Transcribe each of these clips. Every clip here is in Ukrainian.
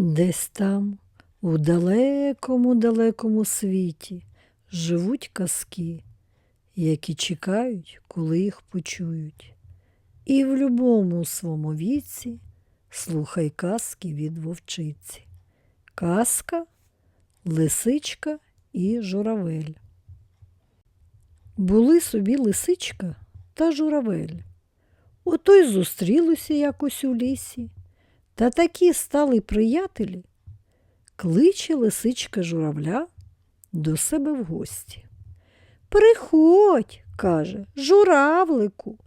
Десь там, у далекому далекому світі, живуть казки, які чекають, коли їх почують. І в любому своєму віці слухай казки від вовчиці. Казка, лисичка і журавель. Були собі лисичка та журавель. Ото й зустрілися якось у лісі, та такі стали приятелі. Кличе лисичка журавля до себе в гості. Приходь, каже, журавлику,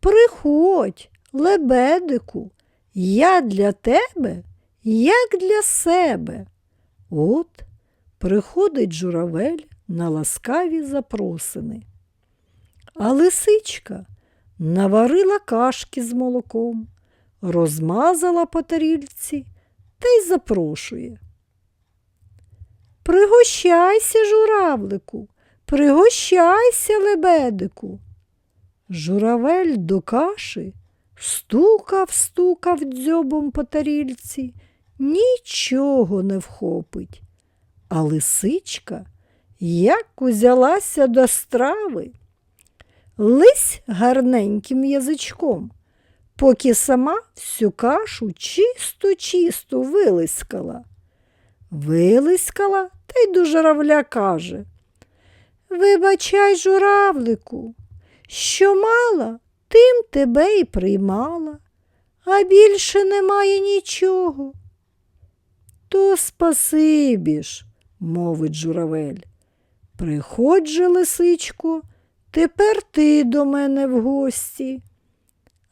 приходь, лебедику, я для тебе, як для себе. От приходить журавель на ласкаві запросини. А лисичка наварила кашки з молоком, розмазала по тарільці та й запрошує. Пригощайся, журавлику, пригощайся, лебедику. Журавель до каші стукав, стукав дзьобом по тарільці, нічого не вхопить. А лисичка як узялася до страви. Лись гарненьким язичком, поки сама всю кашу чисто-чисто вилискала. Вилискала та й до журавля каже Вибачай, журавлику, що мала, тим тебе і приймала, а більше немає нічого. То спасибі ж, мовить журавель. Приходь же, лисичко, тепер ти до мене в гості.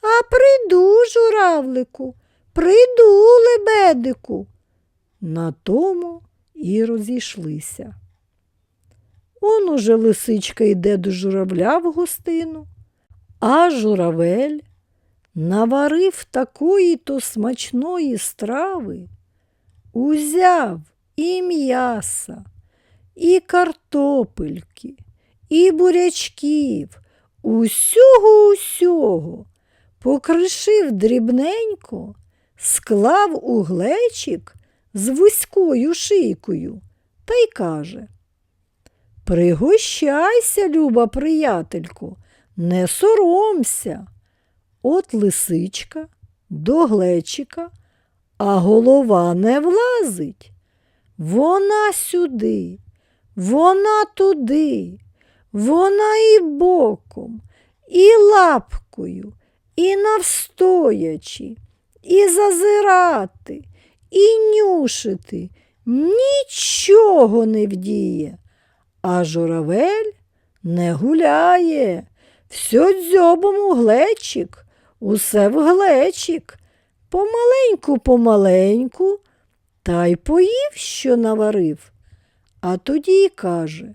А прийду, журавлику, прийду, лебедику. На тому і розійшлися. Он уже лисичка йде до журавля в гостину, а журавель наварив такої то смачної страви, узяв і м'яса, і картопельки, і бурячків, усього усього, покришив дрібненько, склав у глечик з вузькою шийкою та й каже Пригощайся, люба приятелько, не соромся. От лисичка до глечика, а голова не влазить. Вона сюди, вона туди, вона і боком, і лапкою, і навстоячи, і зазирати, і нюшити нічого не вдіє. А журавель не гуляє, все дзьобом у глечик, усе в глечик, помаленьку, помаленьку, та й поїв, що наварив. А тоді й каже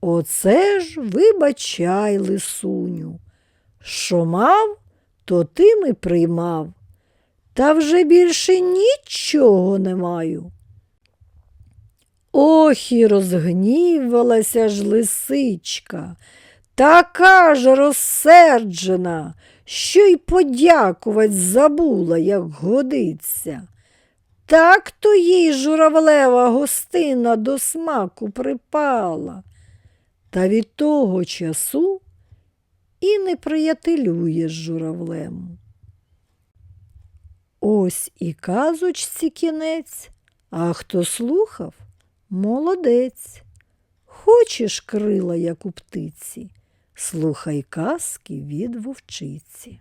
Оце ж вибачай, лисуню, що мав, то тим і приймав, та вже більше нічого не маю. Ох і розгнівалася ж лисичка, така ж розсерджена, що й подякувать забула, як годиться. Так то їй журавлева гостина до смаку припала. Та від того часу і не приятелює з журавлем. Ось і казочці кінець, а хто слухав, молодець. Хочеш крила, як у птиці, слухай казки від вовчиці.